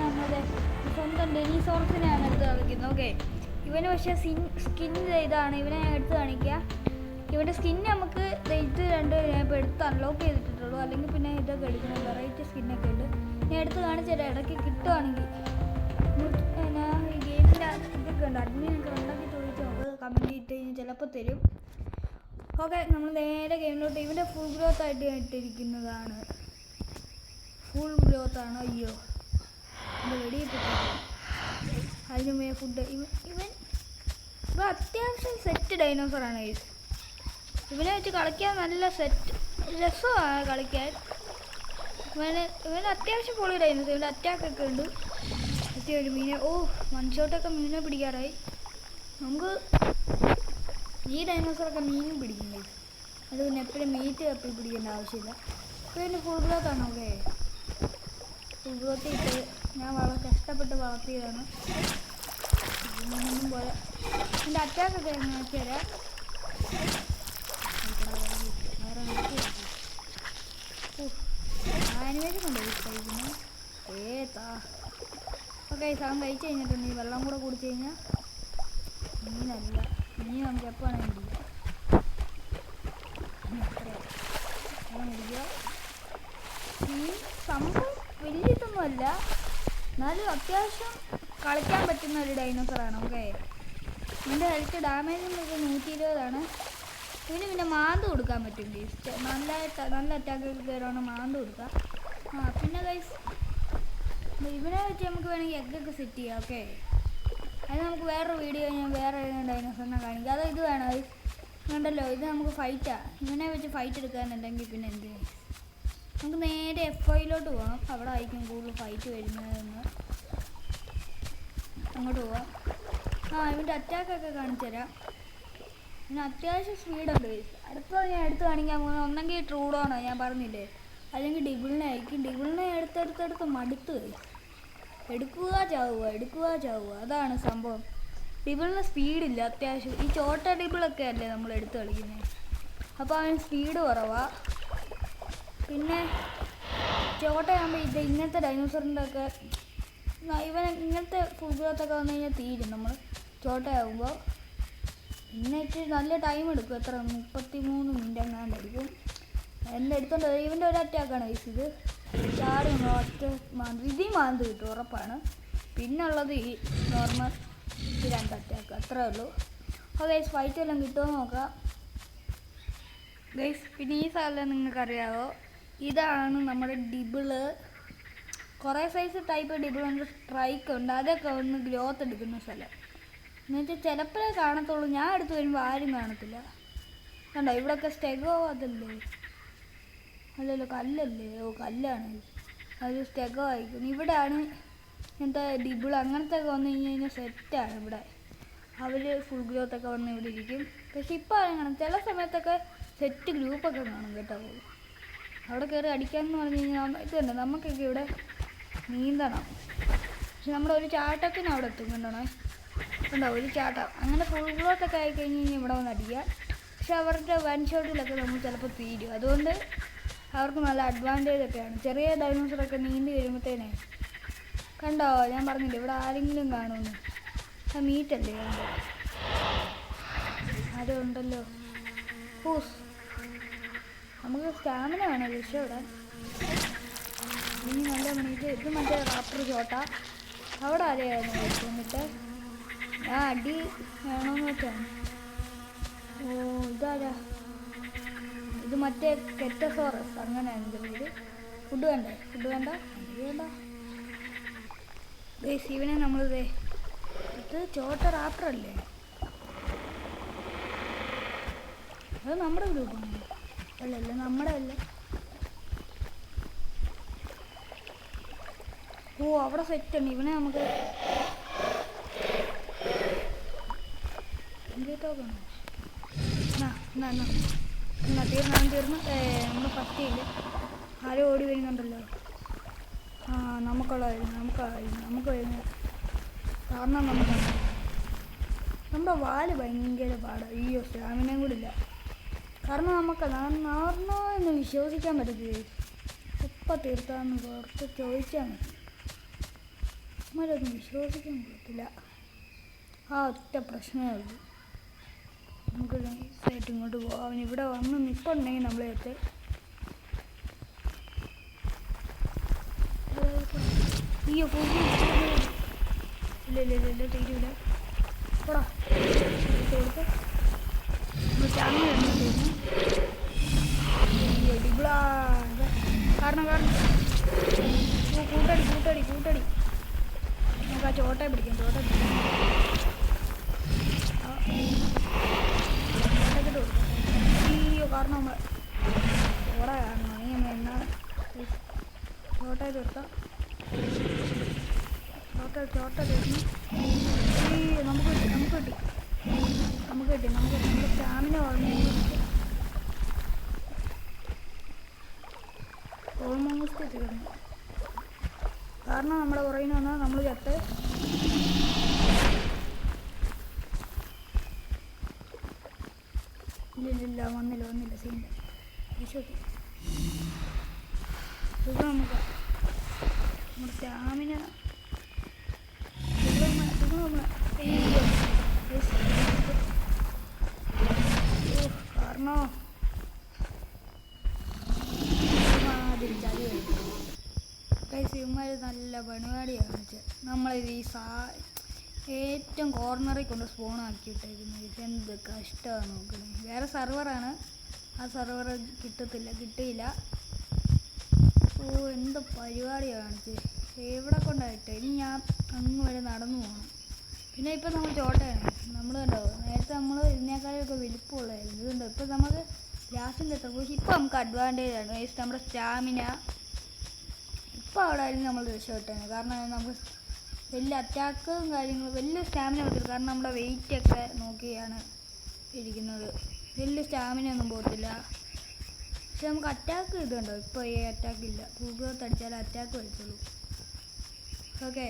നമ്മുടെ സ്വന്തം ഡെനിസോറസിനെയാണ് എടുത്ത് കാണിക്കുന്നത്. ഓക്കെ ഇവന് പക്ഷേ സിൻ സ്കിൻ ഇതാണ്. ഇവനെ ഞാൻ എടുത്ത് കാണിക്കുക. ഇവന്റെ സ്കിൻ നമുക്ക് റേറ്റ് രണ്ട് ഞാൻ ഇപ്പോൾ എടുത്ത് അൺലോക്ക് ചെയ്തിട്ടുള്ളൂ. അല്ലെങ്കിൽ പിന്നെ ഇതൊക്കെ എടുക്കണം. വെറൈറ്റി സ്കിന്നൊക്കെ ഉണ്ട്. ഞാൻ എടുത്ത് കാണിച്ചു ഇടയ്ക്ക് കിട്ടുവാണെങ്കിൽ. ഈ ഗെയിമിന്റെ ഇതൊക്കെ ഉണ്ട്. അഡ്മിനൊക്കെ ഉണ്ടാക്കി ചോദിച്ചാൽ നമുക്ക് കമന്റ് ഇട്ട് കഴിഞ്ഞാൽ ചിലപ്പോൾ തരും. ഓക്കെ നമ്മൾ നേരെ ഗെയിമിലോട്ട്. ഇവന്റെ ഫുൾ ഗ്രോത്ത് ആയിട്ട് ഇട്ടിരിക്കുന്നതാണ്. ഫുൾ ഗ്രോത്ത് ആണ്. അയ്യോ. എന്റെ വെടിയിട്ടിട്ട് അതിന് മേ ഫുഡ് ഇവൻ ഇവൻ അത്യാവശ്യം സെറ്റ് ഡൈനോസറാണ് ഗൈസ് ഇവനെ വെച്ച് കളിക്കാൻ നല്ല സെറ്റ് രസമാണ് കളിക്കാൻ. ഇവന് ഇവന് അത്യാവശ്യം പൊളി ഡൈനോസർ ഇവന്റെ അറ്റാക്കൊക്കെ ഉണ്ട് ഒരു മീനെ ഓ മൺഷോട്ടൊക്കെ മീനെ പിടിക്കാറായി. നമുക്ക് ഈ ഡൈനോസറൊക്കെ മീനും പിടിക്കും ഗൈസ് അത് പിന്നെ എപ്പോഴും മീറ്റ് കപ്പി പിടിക്കേണ്ട ആവശ്യമില്ല. ഇപ്പോൾ പിന്നെ ഫുൾ ബ്ലോക്ക് ആണ് ഓക്കെ ഫുൾ ഗ്രോത്ത് ഇട്ട് ഞാൻ വളരെ കഷ്ടപ്പെട്ട് വളർത്തിയതാണ് ഇതിനൊന്നും പോലെ എന്റെ അറ്റാക്കൊക്കെ ഞാൻ നോക്കി തരാം. വേറെ ആനിമേഷൻ കൊണ്ട് കഴിക്കുന്നു ഏതാ? ഓക്കെ സാധനം കഴിച്ചു കഴിഞ്ഞിട്ടുണ്ട്. ഈ വെള്ളം കൂടെ കുടിച്ചു കഴിഞ്ഞാൽ മീനല്ല. മീൻ നമുക്ക് എപ്പോൾ പിടിക്കുക സംഭവം വലിയ ഇതൊന്നുമല്ല എന്നാലും അത്യാവശ്യം കളിക്കാൻ പറ്റുന്ന ഒരു ഡൈനോസറാണ് ഓക്കെ ഇതിന്റെ ഹെൽത്ത് ഡാമേജ് നൂറ്റി ഇരുപതാണ് ഇതിന് പിന്നെ മാന്ത് കൊടുക്കാൻ പറ്റും ഗൈസ് നല്ല നല്ല അറ്റാക്ക് കയറുവാണ് മാന്ത് കൊടുക്കാം. ആ പിന്നെ ഗൈസ് ഇവനെ വെച്ച് നമുക്ക് വേണമെങ്കിൽ എഗ്ഗൊക്കെ സെറ്റ് ചെയ്യാം ഓക്കെ അത് നമുക്ക് വേറൊരു വീഡിയോ ഞാൻ വേറെ ഡൈനോസറിനെ കാണിക്കാം. അത് ഇത് വേണം ഉണ്ടല്ലോ ഇത് നമുക്ക് ഫൈറ്റാണ് ഇവനെ വെച്ച് ഫൈറ്റ് എടുക്കാനുണ്ടെങ്കിൽ പിന്നെ എന്ത്? നമുക്ക് നേരെ എഫ് ഐയിലോട്ട് പോകാം അവിടെ ആയിരിക്കും കൂടുതൽ ഫൈറ്റ് വരുന്നതെന്ന്. അങ്ങോട്ട് പോവാം. ആ ഇവന്റെ അറ്റാക്കൊക്കെ കാണിച്ചു തരാം. പിന്നെ അത്യാവശ്യം സ്പീഡുണ്ട് അടുത്തത് ഞാൻ എടുത്ത് കാണിക്കാൻ പോകുന്നത് ഒന്നെങ്കിൽ ട്രൂഡോണോ ഞാൻ പറഞ്ഞില്ലേ? അല്ലെങ്കിൽ ഡിബിളിനെ ആയിരിക്കും. ഡിബിളിനെ എടുത്തെടുത്തെടുത്ത് മടുത്ത്. എടുക്കുക ചാവുക എടുക്കുക ചാവുക. അതാണ് സംഭവം. ഡിബിളിന് സ്പീഡില്ല അത്യാവശ്യം. ഈ ചോട്ട ഡിബിളൊക്കെ അല്ലേ നമ്മൾ എടുത്ത് കളിക്കുന്നത്? അപ്പോൾ അവന് സ്പീഡ് കുറവാ. പിന്നെ ചോട്ടയാകുമ്പോൾ ഇത് ഇങ്ങനത്തെ ഡൈനോസറിന്റെ ഒക്കെ ഇവൻ ഇങ്ങനത്തെ ഫുഡൊക്കെ വന്നു കഴിഞ്ഞാൽ തീരും. നമ്മൾ ചോട്ടയാകുമ്പോൾ ഇച്ചിരി നല്ല ടൈം എടുക്കും. എത്ര? മുപ്പത്തി മൂന്ന് മിനിറ്റ് എങ്ങാണ്ടായിരിക്കും എന്റെ എടുത്തോണ്ട് ഇവന്റെ ഒരു അറ്റാക്കാണ് ഇത്. ചാടി നമ്മൾ ഒറ്റ മാന്ത് ഇതീ മാന്ത് കിട്ടും ഉറപ്പാണ്. പിന്നുള്ളത് ഈ നോർമൽ രണ്ട് അറ്റാക്ക് അത്രേ ഉള്ളൂ. അപ്പോൾ ഗൈസ് ഫൈറ്റ് എല്ലാം കിട്ടുമോ നോക്കാം. ഗൈസ് പിന്നെ ഈ സാധനം നിങ്ങൾക്കറിയാവോ? ഇതാണ് നമ്മുടെ ഡിബിൾ. കുറേ സൈസ് ടൈപ്പ് ഡിബിളുണ്ട് സ്ട്രൈക്ക് ഉണ്ട് അതൊക്കെ ഒന്ന് ഗ്രോത്ത് എടുക്കുന്ന സ്ഥലം. എന്നുവെച്ചാൽ ചിലപ്പോഴേ കാണത്തുള്ളൂ. ഞാൻ എടുത്ത് വരുമ്പോൾ ആരും കാണത്തില്ല. കണ്ടോ? ഇവിടെയൊക്കെ സ്റ്റെഗോ അതല്ലേ? അല്ലല്ലോ കല്ലല്ലേ? ഓ കല്ലാണ്. അത് സ്റ്റെഗോ ആയിരിക്കും. ഇവിടെയാണ് ഇങ്ങനത്തെ ഡിബിൾ അങ്ങനത്തെ ഒക്കെ വന്നു കഴിഞ്ഞ് കഴിഞ്ഞാൽ സെറ്റാണ് ഇവിടെ. അവർ ഫുൾ ഗ്രോത്തൊക്കെ വന്ന് ഇവിടെ ഇരിക്കും. പക്ഷെ ഇപ്പോൾ അങ്ങനെ ചില സമയത്തൊക്കെ സെറ്റ് ഗ്രൂപ്പൊക്കെ കാണും കേട്ടോ. അവിടെ കയറി അടിക്കാമെന്ന് പറഞ്ഞു കഴിഞ്ഞാൽ ഇത് തന്നെ നമുക്കൊക്കെ ഇവിടെ നീന്തണം. പക്ഷെ നമ്മുടെ ഒരു ചാട്ടത്തിന് അവിടെ എത്തും കണ്ടോണേ? കണ്ടോ ഒരു ചാട്ടം. അങ്ങനെ ഫുൾ ഗ്രോത്ത് ഒക്കെ ആയി കഴിഞ്ഞ് കഴിഞ്ഞാൽ ഇവിടെ വന്ന് അടിക്കുക. പക്ഷെ അവരുടെ വൺ ഷോട്ടിലൊക്കെ നമ്മൾ ചിലപ്പോൾ തീരും. അതുകൊണ്ട് അവർക്ക് നല്ല അഡ്വാന്റേജ് ഒക്കെയാണ്. ചെറിയ ഡൈനോസറൊക്കെ നീന്തി വരുമ്പോഴത്തേനെ കണ്ടോ ഞാൻ പറഞ്ഞില്ലേ ഇവിടെ ആരെങ്കിലും കാണുമെന്ന്. ആ മീറ്റല്ലേ കണ്ടോ ആരോ ഉണ്ടല്ലോ ഹൂസ് നമുക്ക് സ്റ്റാമിന വേണം രക്ഷപ്പെടാൻ ഇനി നല്ല മണിക്ക് ഇത് മറ്റേ റാപ്പർ ചോട്ട. അവിടെ ആരെയായിരുന്നു എന്നിട്ട്? ഞാൻ അടി വേണമെന്ന് വെച്ചാണ് ഓ ഇതാരാ? ഇത് മറ്റേ കെറ്റസോറസ് അങ്ങനെ ഇത് പേര് ഫുഡ് വേണ്ട? ഫുഡ് വേണ്ട? വേണ്ട. ദേ ശിവനെ നമ്മൾ ദേ. ഇത് ചോട്ട റാപ്റ്റർ അല്ലേ അത് നമ്മുടെ ഗ്രൂപ്പാണ്. അല്ലല്ല നമ്മുടെ അല്ല. ഓ അവിടെ സെറ്റ് ഉണ്ട്. ഇവനെ നമുക്ക് തീർന്നു. നമ്മൾ ഫസ്റ്റ് ചെയ്യില്ല ആരും ഓടി വരുന്നുണ്ടല്ലോ. ആ നമുക്കുള്ളതായിരുന്നു നമുക്കുള്ളതായിരുന്നു നമുക്ക് വരുന്നത് കാരണം നമുക്ക് നമ്മുടെ വാൽ ഭയങ്കര പാടാണ് അയ്യോ സ്റ്റാമിനയും കൂടി ഇല്ല കാരണം നമുക്ക് നാർന്നോ എന്ന് വിശ്വസിക്കാൻ പറ്റത്തില്ല. എപ്പോൾ തീർത്താന്ന് കുറച്ച് ചോദിച്ചാൽ മതി. അമ്മരൊന്നും വിശ്വസിക്കാൻ പറ്റത്തില്ല. ആ ഒറ്റ പ്രശ്നമേ ഉള്ളൂ. നമുക്ക് നൈസായിട്ട് ഇങ്ങോട്ട് പോകാം അവൻ ഇവിടെ വന്ന് നിൽപ്പുണ്ടെങ്കിൽ നമ്മളെ ഒക്കെ അയ്യോ ഇല്ല ഇല്ല ഇല്ല തീരൂല കൊടുത്ത് കാരണം കാരണം കൂട്ടടി കൂട്ടടി കൂട്ടടി നമുക്ക് ആ ചോട്ടയെ പിടിക്കാം ചോട്ടയെ പിടിക്കാം ആ, ചോട്ടയ്ക്കിട്ട് കൊടുക്കാം അയ്യോ കാരണം നമ്മൾ ഓടാ കാരണം നീ അമ്മ എന്നാ ചോട്ടയെ തീർക്കാം ചോട്ട ചോട്ട കിട്ടി നമുക്ക് നമ്മുടെ സ്റ്റാമിന ഓൾമോസ്റ്റ് ഓൾമോസ്റ്റ് കാരണം നമ്മുടെ പുറകിൽ വന്നാൽ നമ്മൾ ചത്ത്. ഇല്ല ഇല്ല ഇല്ല വന്നില്ല വന്നില്ല സീൻ വിശ്വത്തി സുഖം നമുക്ക് നമ്മുടെ സ്റ്റാമിന സുഖം സുഖം നമ്മളെ അയ്യോ Yes, yes. ഓ, കാരണോ മാതിരി ചതി സിമ്മാർ നല്ല പരിപാടിയാണ് നമ്മളിത് ഈ സാ ഏറ്റവും കോർണറിൽ കൊണ്ട് സ്പൂൺ ആക്കിയിട്ടേക്കുന്നത് ഇത് എന്ത് കഷ്ടമാണ് നോക്കുന്നത് വേറെ സെർവറാണ് ആ സെർവർ കിട്ടത്തില്ല കിട്ടിയില്ല. ഓ എന്ത് പരിപാടിയാണ് എവിടെ കൊണ്ടായിട്ട് ഇനി ഞാൻ അങ്ങ് വരെ നടന്നു പോകണം പിന്നെ ഇപ്പം നമ്മൾ ചോട്ടയാണ്. നമ്മൾ കണ്ടോ നേരത്തെ നമ്മൾ ഇതിനേക്കാളൊക്കെ വലിപ്പമുള്ളതായിരുന്നു. ഇതുണ്ടോ? ഇപ്പം നമുക്ക് ലാസ്റ്റിന്റെ എത്ര പോയി. ഇപ്പം നമുക്ക് അഡ്വാന്റേജ് ആണ്. നമ്മുടെ സ്റ്റാമിന ഇപ്പോൾ അവിടെ ആയിരുന്നു നമ്മൾ രക്ഷപ്പെട്ടാണ് കാരണം നമുക്ക് വലിയ അറ്റാക്കും കാര്യങ്ങളും വലിയ സ്റ്റാമിന പറ്റില്ല കാരണം നമ്മുടെ വെയിറ്റ് ഒക്കെ നോക്കിയാണ് ഇരിക്കുന്നത്. വലിയ സ്റ്റാമിന ഒന്നും പോകത്തില്ല. പക്ഷെ നമുക്ക് അറ്റാക്ക് ഇതുണ്ടോ? ഇപ്പോൾ ഈ അറ്റാക്ക് ഇല്ല. ഭൂഗ്രഹത്ത് അടിച്ചാൽ അറ്റാക്ക് വരത്തുള്ളൂ. ഓക്കെ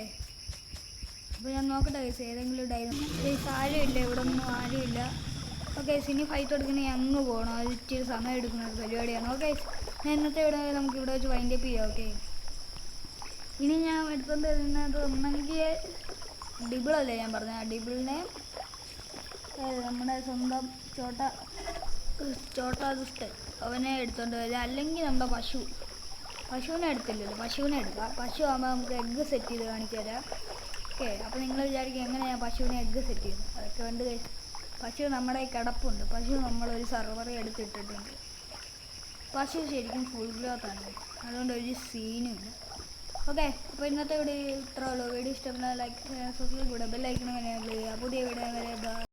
അപ്പോൾ ഞാൻ നോക്കട്ടെ ഗൈസ് ഏതെങ്കിലും ഡൈനോ ഗൈസ് ആരുമില്ല ഇവിടെ ഒന്നും ആരുമില്ല. ഓക്കെ ഇനി ഫൈറ്റ് എടുക്കുന്ന അങ്ങ് പോകണം അത് ഇച്ചിരി സമയം എടുക്കുന്ന ഒരു പരിപാടിയാണ്. ഓക്കെ ഇന്നത്തെ ഇവിടെ നമുക്ക് ഇവിടെ വെച്ച് വൈൻഡപ്പ് ചെയ്യാം. ഓക്കെ ഇനി ഞാൻ എടുത്തുകൊണ്ട് വരുന്നത് ഒന്നെങ്കിൽ ഡിബിളല്ലേ ഞാൻ പറഞ്ഞ. ആ ഡിബിളിനെ നമ്മുടെ സ്വന്തം ചോട്ട ചോട്ട ദുഷ്ടൻ അവനെ എടുത്തുകൊണ്ട് വരിക. അല്ലെങ്കിൽ നമ്മുടെ പശു. പശുവിനെ എടുത്തില്ലല്ലോ. പശുവിനെ എടുക്കാം. പശു ആകുമ്പോൾ നമുക്ക് എഗ്ഗ് സെറ്റ് ചെയ്ത് കാണിച്ചു തരാം. ഓക്കെ. അപ്പോൾ നിങ്ങൾ വിചാരിക്കും എങ്ങനെ ഞാൻ പശുവിനെ എഗ്ഗ് സെറ്റ് ചെയ്യുന്നത് അതൊക്കെ കഴി- പശു നമ്മുടെ ഈ കിടപ്പുണ്ട്. പശു നമ്മളൊരു സർവറി എടുത്തിട്ടിട്ടുണ്ട്. പശു ശരിക്കും ഫുൾ ഗ്രോത്ത് ആണ്. അതുകൊണ്ട് ഒരു സീനുണ്ട് ഓക്കെ അപ്പോൾ ഇന്നത്തെ വീഡിയോ ഇത്രേ ഉള്ളൂ. വീഡിയോ ഇഷ്ടപ്പെടുന്ന ലൈക്ക് സബ്സ്ക്രൈബ് കൂടെ ബെല്ലൈക്കണം പുതിയ വീഡിയോ വരെ